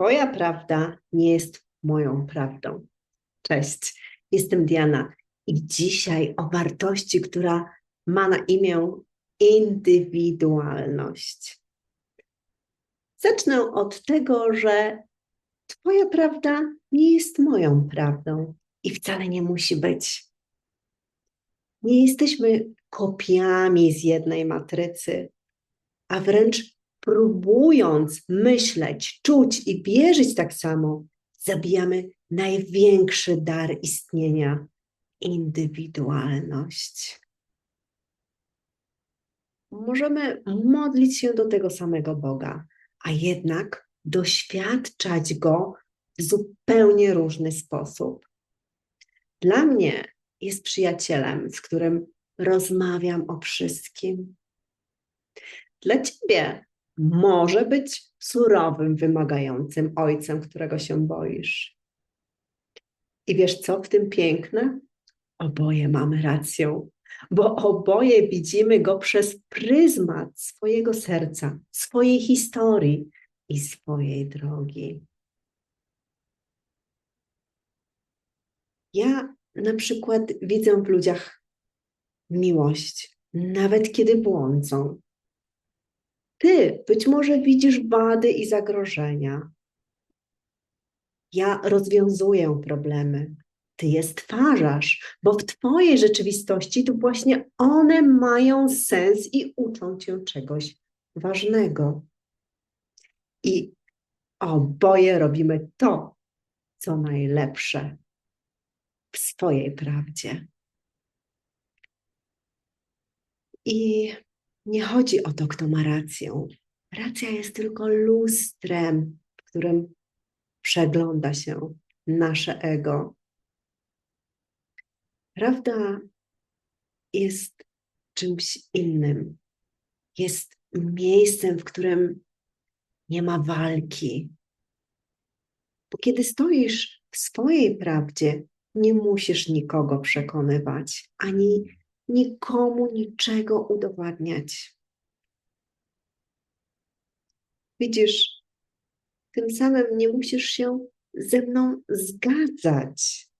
Twoja prawda nie jest moją prawdą. Cześć, jestem Diana i dzisiaj o wartości, która ma na imię indywidualność. Zacznę od tego, że Twoja prawda nie jest moją prawdą i wcale nie musi być. Nie jesteśmy kopiami z jednej matrycy, a wręcz próbując myśleć, czuć i wierzyć tak samo, zabijamy największy dar istnienia indywidualność. Możemy modlić się do tego samego Boga, a jednak doświadczać Go w zupełnie różny sposób. Dla mnie jest przyjacielem, z którym rozmawiam o wszystkim. Dla ciebie może być surowym, wymagającym ojcem, którego się boisz. I wiesz co w tym piękne? Oboje mamy rację, bo oboje widzimy go przez pryzmat swojego serca, swojej historii i swojej drogi. Ja na przykład widzę w ludziach miłość, nawet kiedy błądzą. Ty być może widzisz wady i zagrożenia. Ja rozwiązuję problemy. Ty je stwarzasz, bo w Twojej rzeczywistości to właśnie one mają sens i uczą Cię czegoś ważnego. I oboje robimy to, co najlepsze w swojej prawdzie. I nie chodzi o to, kto ma rację. Racja jest tylko lustrem, w którym przegląda się nasze ego. Prawda jest czymś innym. Jest miejscem, w którym nie ma walki. Bo kiedy stoisz w swojej prawdzie, nie musisz nikogo przekonywać, ani nikomu niczego udowadniać. Widzisz, tym samym nie musisz się ze mną zgadzać.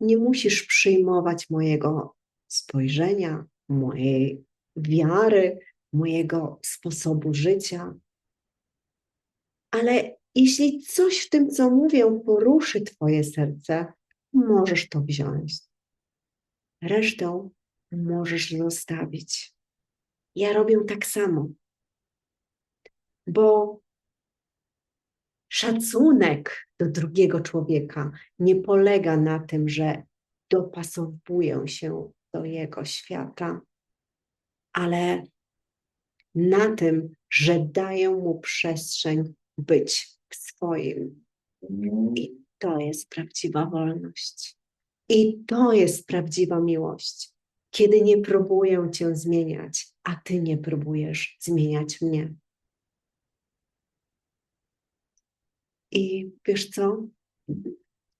Nie musisz przyjmować mojego spojrzenia, mojej wiary, mojego sposobu życia. Ale jeśli coś w tym, co mówię, poruszy Twoje serce, możesz to wziąć. Resztę możesz zostawić. Ja robię tak samo, bo szacunek do drugiego człowieka nie polega na tym, że dopasowuję się do jego świata, ale na tym, że daję mu przestrzeń być w swoim. I to jest prawdziwa wolność. I to jest prawdziwa miłość kiedy nie próbuję Cię zmieniać, a Ty nie próbujesz zmieniać mnie. I wiesz co?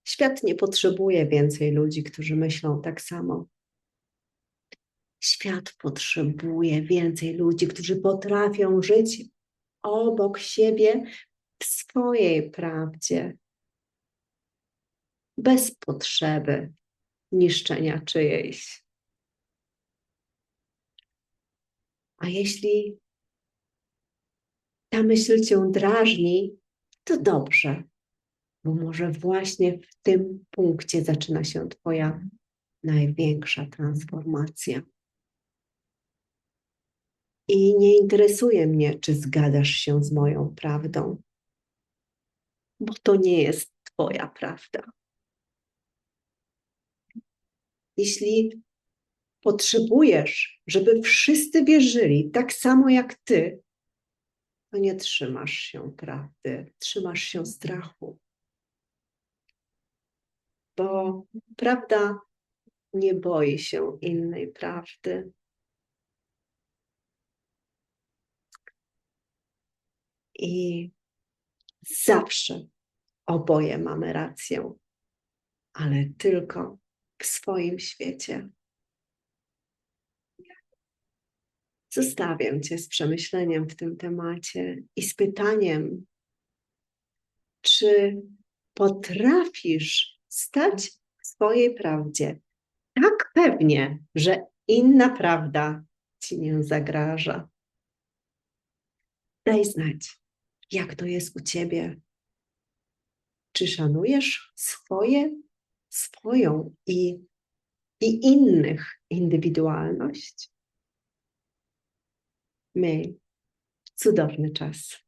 Świat nie potrzebuje więcej ludzi, którzy myślą tak samo. Świat potrzebuje więcej ludzi, którzy potrafią żyć obok siebie w swojej prawdzie, bez potrzeby niszczenia czyjejś. A jeśli ta myśl cię drażni, to dobrze, bo może właśnie w tym punkcie zaczyna się Twoja największa transformacja. I nie interesuje mnie, czy zgadasz się z moją prawdą, bo to nie jest Twoja prawda. Jeśli potrzebujesz, żeby wszyscy wierzyli tak samo jak ty, to nie trzymasz się prawdy, trzymasz się strachu. Bo prawda nie boi się innej prawdy. I zawsze oboje mamy rację, ale tylko w swoim świecie. Zostawiam Cię z przemyśleniem w tym temacie i z pytaniem, Czy potrafisz stać w swojej prawdzie tak pewnie, że inna prawda ci nie zagraża? Daj znać, jak to jest u ciebie. Czy szanujesz swoje, swoją i, i innych indywidualność? Miej cudowny czas.